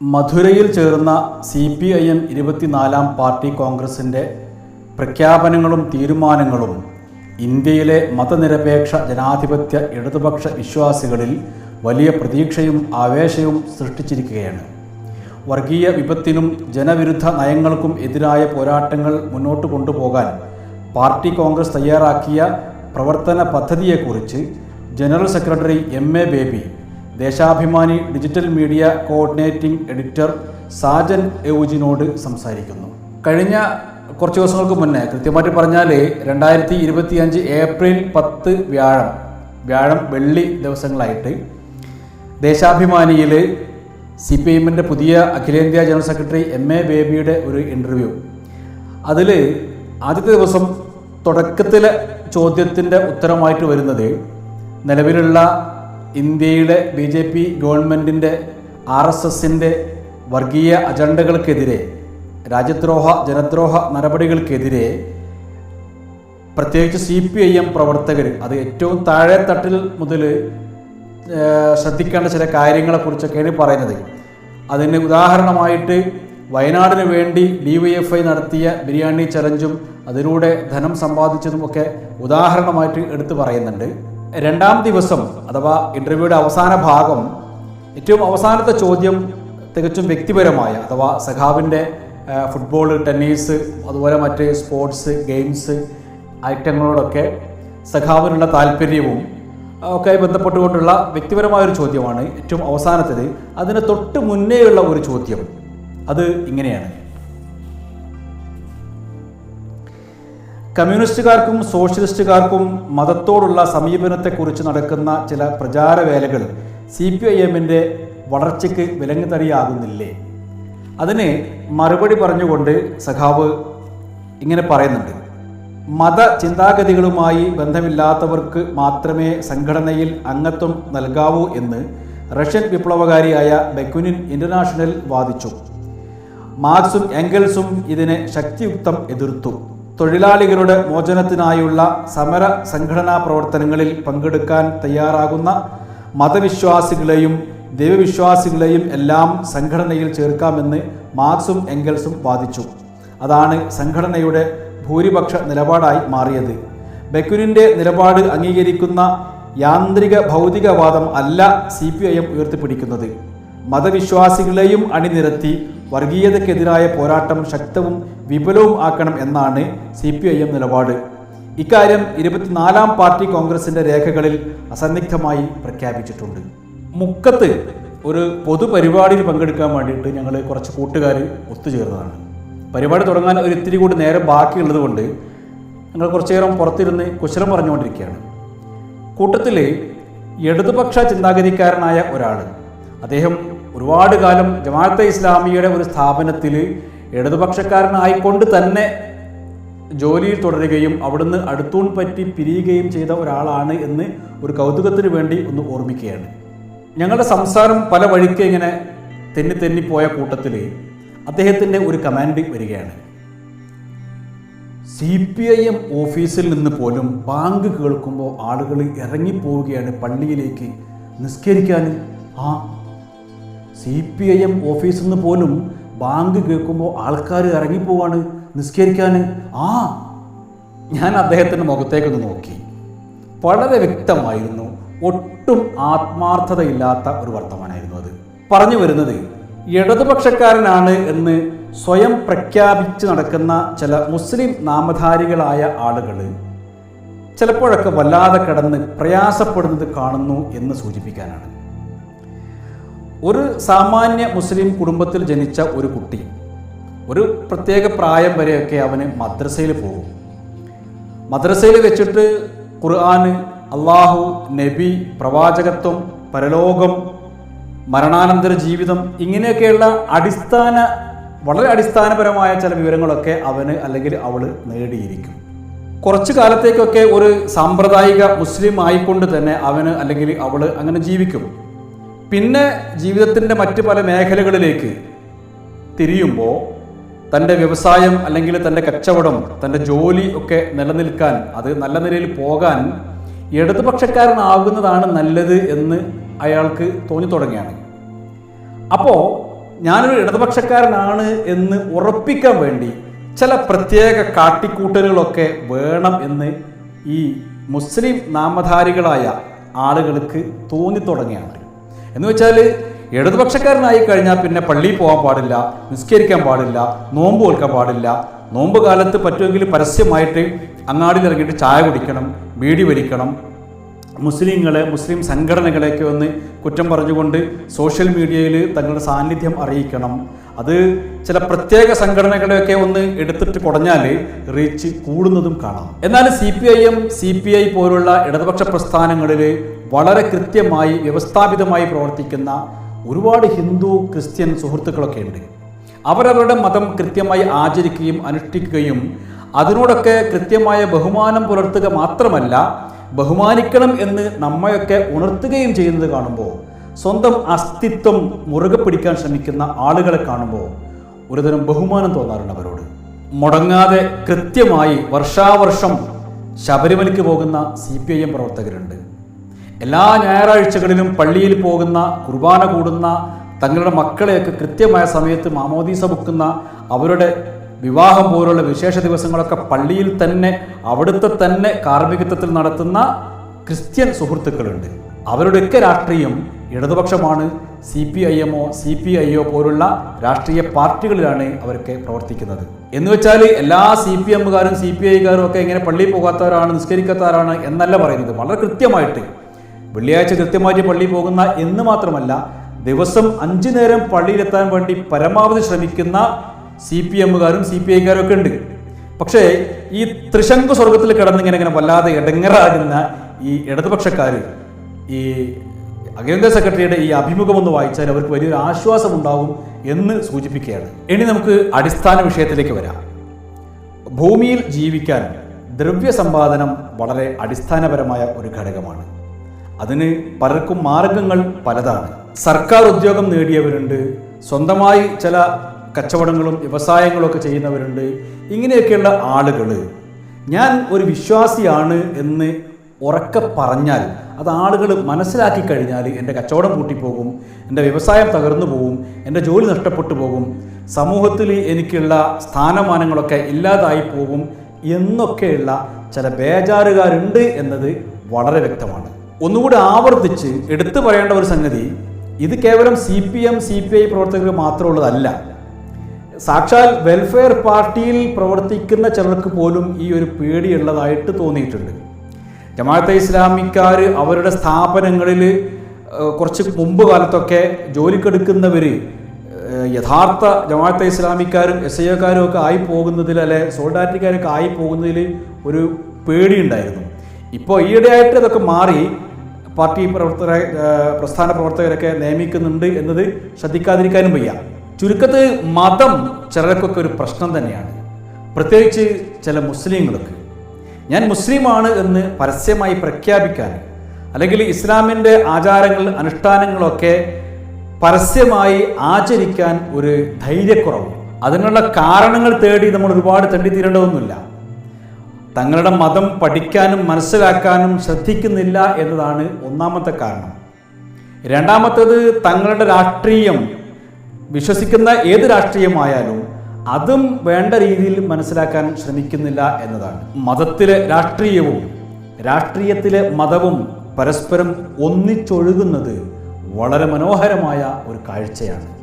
മധുരയിൽ ചേർന്ന C P I M ഇരുപത്തിനാലാം പാർട്ടി കോൺഗ്രസിന്റെ പ്രഖ്യാപനങ്ങളും തീരുമാനങ്ങളും ഇന്ത്യയിലെ മതനിരപേക്ഷ ജനാധിപത്യ ഇടതുപക്ഷ വിശ്വാസികളിൽ വലിയ പ്രതീക്ഷയും ആവേശവും സൃഷ്ടിച്ചിരിക്കുകയാണ്. വർഗീയ വിപത്തിനും ജനവിരുദ്ധ നയങ്ങൾക്കും എതിരായ പോരാട്ടങ്ങൾ മുന്നോട്ട് കൊണ്ടുപോകാൻ പാർട്ടി കോൺഗ്രസ് തയ്യാറാക്കിയ പ്രവർത്തന പദ്ധതിയെക്കുറിച്ച് general secretary M A Baby Deshabhimani digital media coordinating editor Sajan എവുജിനോട് സംസാരിക്കുന്നു. കഴിഞ്ഞ കുറച്ച് ദിവസങ്ങൾക്ക് മുന്നേ കൃത്യമായിട്ട് പറഞ്ഞാൽ രണ്ടായിരത്തി ഇരുപത്തിയഞ്ച് ഏപ്രിൽ പത്ത് വ്യാഴം വ്യാഴം വെള്ളി ദിവസങ്ങളായിട്ട് ദേശാഭിമാനിയിൽ സി പി എമ്മിന്റെ പുതിയ അഖിലേന്ത്യാ ജനറൽ സെക്രട്ടറി എം എ ബേബിയുടെ ഒരു ഇന്റർവ്യൂ. അതിൽ ആദ്യത്തെ ദിവസം തുടക്കത്തിലെ ചോദ്യത്തിന്റെ ഉത്തരമായിട്ട് വരുന്നത് നിലവിലുള്ള ഇന്ത്യയിലെ ബി ജെ പി ഗവൺമെന്റിന്റെ ആർ എസ് എസിന്റെ വർഗീയ അജണ്ടകൾക്കെതിരെ രാജ്യദ്രോഹ ജനദ്രോഹ നടപടികൾക്കെതിരെ പ്രത്യേകിച്ച് സി പി ഐ എം പ്രവർത്തകർ അത് ഏറ്റവും താഴെ തട്ടിൽ മുതൽ ശ്രദ്ധിക്കേണ്ട ചില കാര്യങ്ങളെക്കുറിച്ചൊക്കെയാണ് പറയുന്നത്. അതിന് ഉദാഹരണമായിട്ട് വയനാടിന് വേണ്ടി ഡി വൈ എഫ് ഐ നടത്തിയ ബിരിയാണി ചലഞ്ചും അതിലൂടെ ധനം സമ്പാദിച്ചതും ഒക്കെ ഉദാഹരണമായിട്ട് എടുത്തു പറയുന്നുണ്ട്. രണ്ടാം ദിവസം അഥവാ ഇന്റർവ്യൂയുടെ അവസാന ഭാഗം ഏറ്റവും അവസാനത്തെ ചോദ്യം തികച്ചും വ്യക്തിപരമായ അഥവാ സഖാവിന്റെ ഫുട്ബോൾ ടെന്നീസ് അതുപോലെ മറ്റ് സ്പോർട്സ് ഗെയിംസ് ഐറ്റങ്ങളോടൊക്കെ സഖാവിനുള്ള താല്പര്യവും ഒക്കെ ബന്ധപ്പെട്ടുകൊണ്ടുള്ള വ്യക്തിപരമായ ഒരു ചോദ്യമാണ് ഏറ്റവും അവസാനത്തേത്. അതിന് തൊട്ട് മുന്നേയുള്ള ഒരു ചോദ്യം. അത് ഇങ്ങനെയാണ്. കമ്മ്യൂണിസ്റ്റുകാർക്കും സോഷ്യലിസ്റ്റുകാർക്കും മതത്തോടുള്ള സമീപനത്തെക്കുറിച്ച് നടക്കുന്ന ചില പ്രചാരവേലകൾ സി പി ഐ എമ്മിന്റെ വളർച്ചയ്ക്ക് വിലങ്ങുതടിയാകുന്നില്ലേ? അതിന് മറുപടി പറഞ്ഞുകൊണ്ട് സഖാവ് ഇങ്ങനെ പറയുന്നുണ്ട്. മത ചിന്താഗതികളുമായി ബന്ധമില്ലാത്തവർക്ക് മാത്രമേ സംഘടനയിൽ അംഗത്വം നൽകാവൂ എന്ന് റഷ്യൻ വിപ്ലവകാരിയായ ബെക്കുനിൻ ഇന്റർനാഷണൽ വാദിച്ചു. മാർക്സും എംഗൽസും ഇതിനെ ശക്തിയുക്തം എതിർത്തു. തൊഴിലാളികളുടെ മോചനത്തിനായുള്ള സമര സംഘടനാ പ്രവർത്തനങ്ങളിൽ പങ്കെടുക്കാൻ തയ്യാറാകുന്ന മതവിശ്വാസികളെയും ദൈവവിശ്വാസികളെയും എല്ലാം സംഘടനയിൽ ചേർക്കാമെന്ന് മാർക്സും എംഗൽസും വാദിച്ചു. അതാണ് സംഘടനയുടെ ഭൂരിപക്ഷ നിലപാടായി മാറിയത്. ബക്കുരിന്റെ നിലപാട് അംഗീകരിക്കുന്ന യാന്ത്രിക ഭൗതികവാദം അല്ല സി പി ഐ എം ഉയർത്തിപ്പിടിക്കുന്നത്. മതവിശ്വാസികളെയും അണിനിരത്തി വർഗീയതയ്ക്കെതിരായ പോരാട്ടം ശക്തവും വിപുലവും ആക്കണം എന്നാണ് സി പി ഐ എം നിലപാട്. ഇക്കാര്യം ഇരുപത്തിനാലാം പാർട്ടി കോൺഗ്രസിന്റെ രേഖകളിൽ അസന്നിഗ്ധമായി പ്രഖ്യാപിച്ചിട്ടുണ്ട്. മുക്കത്ത് ഒരു പൊതുപരിപാടിയിൽ പങ്കെടുക്കാൻ വേണ്ടിയിട്ട് ഞങ്ങൾ കുറച്ച് കൂട്ടുകാർ ഒത്തുചേർന്നതാണ്. പരിപാടി തുടങ്ങാൻ ഒരു ഇത്തിരി കൂടി നേരം ബാക്കിയുള്ളത് കൊണ്ട് ഞങ്ങൾ കുറച്ചു നേരം പുറത്തിരുന്ന് കുശലം പറഞ്ഞുകൊണ്ടിരിക്കുകയാണ്. കൂട്ടത്തിൽ ഇടതുപക്ഷ ചിന്താഗതിക്കാരനായ ഒരാൾ അദ്ദേഹം ഒരുപാട് കാലം ജമാഅത്തെ ഇസ്ലാമിയുടെ ഒരു സ്ഥാപനത്തിൽ ഇടതുപക്ഷക്കാരനായിക്കൊണ്ട് തന്നെ ജോലിയിൽ തുടരുകയും അവിടുന്ന് അടുത്തൂൺ പറ്റി പിരിയുകയും ചെയ്ത ഒരാളാണ് എന്ന് ഒരു കൗതുകത്തിന് വേണ്ടി ഒന്ന് ഓർമ്മിക്കുകയാണ്. ഞങ്ങളുടെ സംസാരം പല വഴിക്ക് ഇങ്ങനെ തെന്നി തെന്നിപ്പോയ കൂട്ടത്തിൽ അദ്ദേഹത്തിന്റെ ഒരു കമാൻഡ് വരികയാണ്. സി പി ഐ എം ഓഫീസിൽ നിന്ന് പോലും ബാങ്ക് കേൾക്കുമ്പോൾ ആളുകൾ ഇറങ്ങിപ്പോവുകയാണ് പള്ളിയിലേക്ക് നിസ്കരിക്കാൻ ആ സി പി ഐ എം ഓഫീസിൽ നിന്ന് പോലും ബാങ്ക് കേൾക്കുമ്പോൾ ആൾക്കാർ ഇറങ്ങിപ്പോവാണ് നിസ്കരിക്കാൻ ആ ഞാൻ അദ്ദേഹത്തിന്റെ മുഖത്തേക്കൊന്ന് നോക്കി. വളരെ വ്യക്തമായിരുന്നു ഒട്ടും ആത്മാർത്ഥതയില്ലാത്ത ഒരു വർത്തമാനമായിരുന്നു അത്. പറഞ്ഞു വരുന്നത് ഇടതുപക്ഷക്കാരനാണ് എന്ന് സ്വയം പ്രഖ്യാപിച്ച് നടക്കുന്ന ചില മുസ്ലിം നാമധാരികളായ ആളുകൾ ചിലപ്പോഴൊക്കെ വല്ലാതെ കിടന്ന് പ്രയാസപ്പെടുന്നത് കാണുന്നു എന്ന് സൂചിപ്പിക്കാനാണ്. ഒരു സാമാന്യ മുസ്ലിം കുടുംബത്തിൽ ജനിച്ച ഒരു കുട്ടി ഒരു പ്രത്യേക പ്രായം വരെയൊക്കെ അവന് മദ്രസയിൽ പോകും. മദ്രസയിൽ വെച്ചിട്ട് ഖുർആന് അള്ളാഹു നബി പ്രവാചകത്വം പരലോകം മരണാനന്തര ജീവിതം ഇങ്ങനെയൊക്കെയുള്ള അടിസ്ഥാന വളരെ അടിസ്ഥാനപരമായ ചില വിവരങ്ങളൊക്കെ അവന് അല്ലെങ്കിൽ അവൾ നേടിയിരിക്കും. കുറച്ചു കാലത്തേക്കൊക്കെ ഒരു സാമ്പ്രദായിക മുസ്ലിം ആയിക്കൊണ്ട് തന്നെ അവന് അല്ലെങ്കിൽ അവൾ അങ്ങനെ ജീവിക്കും. പിന്നെ ജീവിതത്തിന്റെ മറ്റ് പല മേഖലകളിലേക്ക് തിരിയുമ്പോൾ തന്റെ വ്യവസായം അല്ലെങ്കിൽ തന്റെ കച്ചവടം തന്റെ ജോലി ഒക്കെ നിലനിൽക്കാൻ അത് നല്ല നിലയിൽ പോകാൻ ഇടതുപക്ഷക്കാരനാകുന്നതാണ് നല്ലത് എന്ന് അയാൾക്ക് തോന്നി തുടങ്ങിയാണ്. അപ്പോൾ ഞാനൊരു ഇടതുപക്ഷക്കാരനാണ് എന്ന് ഉറപ്പിക്കാൻ വേണ്ടി ചില പ്രത്യേക കാട്ടിക്കൂട്ടലുകളൊക്കെ വേണം എന്ന് ഈ മുസ്ലിം നാമധാരികളായ ആളുകൾക്ക് തോന്നി തുടങ്ങിയാണ്. എന്ന് വെച്ചാൽ ഇടതുപക്ഷക്കാരനായി കഴിഞ്ഞാൽ പിന്നെ പള്ളിയിൽ പോകാൻ പാടില്ല നിസ്കരിക്കാൻ പാടില്ല നോമ്പ് കൊടുക്കാൻ പാടില്ല. നോമ്പ് കാലത്ത് പറ്റുമെങ്കിൽ പരസ്യമായിട്ട് അങ്ങാടിയിൽ ഇറങ്ങിയിട്ട് ചായ കുടിക്കണം ബീഡി വരിക്കണം മുസ്ലിങ്ങളെ മുസ്ലിം സംഘടനകളെയൊക്കെ ഒന്ന് കുറ്റം പറഞ്ഞുകൊണ്ട് സോഷ്യൽ മീഡിയയിൽ തങ്ങളുടെ സാന്നിധ്യം അറിയിക്കണം. അത് ചില പ്രത്യേക സംഘടനകളെയൊക്കെ ഒന്ന് എടുത്തിട്ട് കുടഞ്ഞാൽ റീച്ച് കൂടുന്നതും കാണാം. എന്നാൽ C P I M C P I പോലുള്ള ഇടതുപക്ഷ പ്രസ്ഥാനങ്ങളിൽ വളരെ കൃത്യമായി വ്യവസ്ഥാപിതമായി പ്രവർത്തിക്കുന്ന ഒരുപാട് ഹിന്ദു ക്രിസ്ത്യൻ സുഹൃത്തുക്കളൊക്കെ ഉണ്ട്. അവരവരുടെ മതം കൃത്യമായി ആചരിക്കുകയും അനുഷ്ഠിക്കുകയും അതിനോടൊക്കെ കൃത്യമായ ബഹുമാനം പുലർത്തുക മാത്രമല്ല ബഹുമാനിക്കണം എന്ന് നമ്മയൊക്കെ ഉണർത്തുകയും ചെയ്യുന്നത് കാണുമ്പോൾ സ്വന്തം അസ്തിത്വം മുറുകെ പിടിക്കാൻ ശ്രമിക്കുന്ന ആളുകളെ കാണുമ്പോൾ ഒരുതരം ബഹുമാനം തോന്നാറുണ്ട് അവരോട്. മുടങ്ങാതെ കൃത്യമായി വർഷാവർഷം ശബരിമലയ്ക്ക് പോകുന്ന സി പി ഐ എം പ്രവർത്തകരുണ്ട്. എല്ലാ ഞായറാഴ്ചകളിലും പള്ളിയിൽ പോകുന്ന കുർബാന കൂടുന്ന തങ്ങളുടെ മക്കളെയൊക്കെ കൃത്യമായ സമയത്ത് മാമോദീസ ബുക്കുന്ന അവരുടെ വിവാഹം പോലുള്ള വിശേഷ ദിവസങ്ങളൊക്കെ പള്ളിയിൽ തന്നെ അവിടുത്തെ തന്നെ കാർമ്മികത്വത്തിൽ നടത്തുന്ന ക്രിസ്ത്യൻ സുഹൃത്തുക്കളുണ്ട്. അവരുടെയൊക്കെ രാഷ്ട്രീയം ഇടതുപക്ഷമാണ് സി പി ഐ എമ്മോ സി പി ഐ ഒ പോലുള്ള രാഷ്ട്രീയ പാർട്ടികളിലാണ് അവരൊക്കെ പ്രവർത്തിക്കുന്നത്. എന്ന് വെച്ചാൽ എല്ലാ സി പി എമ്മുകാരും സി പി ഐക്കാരും ഒക്കെ ഇങ്ങനെ പള്ളിയിൽ പോകാത്തവരാണ് നിസ്കരിക്കാത്തവരാണ് എന്നല്ല പറയുന്നത്. വളരെ കൃത്യമായിട്ട് വെള്ളിയാഴ്ച കൃത്യമായിട്ട് പള്ളിയിൽ പോകുന്ന എന്ന് മാത്രമല്ല ദിവസം അഞ്ചു നേരം പള്ളിയിലെത്താൻ വേണ്ടി പരമാവധി ശ്രമിക്കുന്ന സി പി എമ്മുകാരും സി പി ഐക്കാരും ഒക്കെ ഉണ്ട്. പക്ഷേ ഈ ത്രിശങ്കു സ്വർഗത്തിൽ കിടന്നിങ്ങനെ ഇങ്ങനെ വല്ലാതെ ഇടങ്ങറാകുന്ന ഈ ഇടതുപക്ഷക്കാർ ഈ അഖിലേന്ത്യാ സെക്രട്ടറിയുടെ ഈ അഭിമുഖം ഒന്ന് വായിച്ചാൽ അവർക്ക് വലിയൊരു ആശ്വാസം ഉണ്ടാകും എന്ന് സൂചിപ്പിക്കുകയാണ്. ഇനി നമുക്ക് അടിസ്ഥാന വിഷയത്തിലേക്ക് വരാം. ഭൂമിയിൽ ജീവിക്കാൻ ദ്രവ്യ സമ്പാദനം വളരെ അടിസ്ഥാനപരമായ ഒരു ഘടകമാണ്. അതിന് പലർക്കും മാർഗങ്ങൾ പലതാണ്. സർക്കാർ ഉദ്യോഗം നേടിയവരുണ്ട്. സ്വന്തമായി ചില കച്ചവടങ്ങളും വ്യവസായങ്ങളും ഒക്കെ ചെയ്യുന്നവരുണ്ട്. ഇങ്ങനെയൊക്കെയുള്ള ആളുകൾ ഞാൻ ഒരു വിശ്വാസിയാണ് എന്ന് ഉറക്കെ പറഞ്ഞാൽ അത് ആളുകൾ മനസ്സിലാക്കി കഴിഞ്ഞാൽ എന്റെ കച്ചവടം പൂട്ടിപ്പോകും എന്റെ വ്യവസായം തകർന്നു പോകും എന്റെ ജോലി നഷ്ടപ്പെട്ടു പോകും സമൂഹത്തിൽ എനിക്കുള്ള സ്ഥാനമാനങ്ങളൊക്കെ ഇല്ലാതായി പോകും എന്നൊക്കെയുള്ള ചില ബേജാറുകാരുണ്ട് എന്നത് വളരെ വ്യക്തമാണ്. ഒന്നുകൂടി ആവർത്തിച്ച് എടുത്തു പറയേണ്ട ഒരു സംഗതി ഇത് കേവലം C P M C P I പ്രവർത്തകർക്ക് മാത്രമുള്ളതല്ല. സാക്ഷാൽ വെൽഫെയർ പാർട്ടിയിൽ പ്രവർത്തിക്കുന്ന ചിലർക്ക് പോലും ഈ ഒരു പേടിയുള്ളതായിട്ട് തോന്നിയിട്ടുണ്ട്. ജമാഅത്തെ ഇസ്ലാമിക്കാർ അവരുടെ സ്ഥാപനങ്ങളിൽ കുറച്ച് മുമ്പ് കാലത്തൊക്കെ ജോലിക്കെടുക്കുന്നവർ യഥാർത്ഥ ജമാഅത്തെ ഇസ്ലാമിക്കാരും എസ് ഐ ഒക്കാരും ഒക്കെ ആയി പോകുന്നതിൽ അല്ലെ സോൾഡാറ്റിക്കാരൊക്കെ ആയി പോകുന്നതിൽ ഒരു പേടിയുണ്ടായിരുന്നു. ഇപ്പോൾ ഈയിടെയായിട്ട് അതൊക്കെ മാറി പാർട്ടി പ്രവർത്തകരെ പ്രസ്ഥാന പ്രവർത്തകരൊക്കെ നിയമിക്കുന്നുണ്ട് എന്നത് ശ്രദ്ധിക്കാതിരിക്കാനും വയ്യ. ചുരുക്കത്തിൽ മതം ചിലർക്കൊക്കെ ഒരു പ്രശ്നം തന്നെയാണ്. പ്രത്യേകിച്ച് ചില മുസ്ലിങ്ങൾക്ക്. ഞാൻ മുസ്ലിമാണ് എന്ന് പരസ്യമായി പ്രഖ്യാപിക്കാൻ അല്ലെങ്കിൽ ഇസ്ലാമിന്റെ ആചാരങ്ങൾ അനുഷ്ഠാനങ്ങളൊക്കെ പരസ്യമായി ആചരിക്കാൻ ഒരു ധൈര്യക്കുറവ്. അതിനുള്ള കാരണങ്ങൾ തേടി നമ്മൾ ഒരുപാട് തണ്ടിത്തീരേണ്ടതൊന്നുമില്ല. തങ്ങളുടെ മതം പഠിക്കാനും മനസ്സിലാക്കാനും ശ്രദ്ധിക്കുന്നില്ല എന്നതാണ് ഒന്നാമത്തെ കാരണം. രണ്ടാമത്തേത് തങ്ങളുടെ രാഷ്ട്രീയം വിശ്വസിക്കുന്ന ഏത് രാഷ്ട്രീയമായാലും അതും വേണ്ട രീതിയിൽ മനസ്സിലാക്കാൻ ശ്രമിക്കുന്നില്ല എന്നതാണ്. മതത്തിലെ രാഷ്ട്രീയവും രാഷ്ട്രീയത്തിലെ മതവും പരസ്പരം ഒന്നിച്ചൊഴുകുന്നത് വളരെ മനോഹരമായ ഒരു കാഴ്ചയാണ്.